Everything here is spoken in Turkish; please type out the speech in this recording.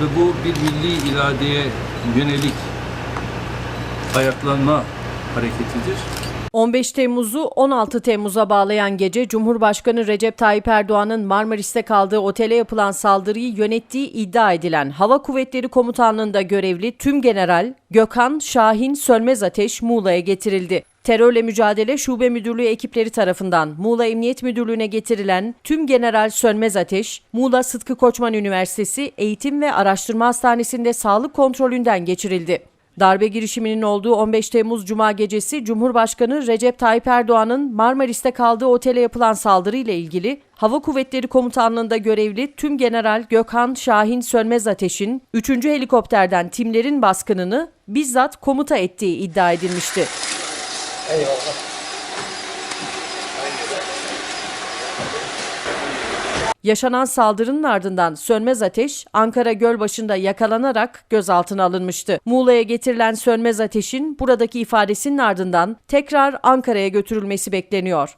ve bu bir milli iradeye yönelik ayaklanma hareketidir. 15 Temmuz'u 16 Temmuz'a bağlayan gece Cumhurbaşkanı Recep Tayyip Erdoğan'ın Marmaris'te kaldığı otele yapılan saldırıyı yönettiği iddia edilen Hava Kuvvetleri Komutanlığı'nda görevli tüm general Gökhan Şahin Sönmez Ateş Muğla'ya getirildi. Terörle Mücadele Şube Müdürlüğü ekipleri tarafından Muğla Emniyet Müdürlüğü'ne getirilen tüm General Sönmez Ateş, Muğla Sıtkı Koçman Üniversitesi Eğitim ve Araştırma Hastanesi'nde sağlık kontrolünden geçirildi. Darbe girişiminin olduğu 15 Temmuz Cuma gecesi Cumhurbaşkanı Recep Tayyip Erdoğan'ın Marmaris'te kaldığı otele yapılan saldırı ile ilgili Hava Kuvvetleri Komutanlığı'nda görevli tüm General Gökhan Şahin Sönmez Ateş'in 3. helikopterden timlerin baskınını bizzat komuta ettiği iddia edilmişti. Yaşanan saldırının ardından Sönmez Ateş, Ankara Gölbaşı'nda yakalanarak gözaltına alınmıştı. Muğla'ya getirilen Sönmez Ateş'in buradaki ifadesinin ardından tekrar Ankara'ya götürülmesi bekleniyor.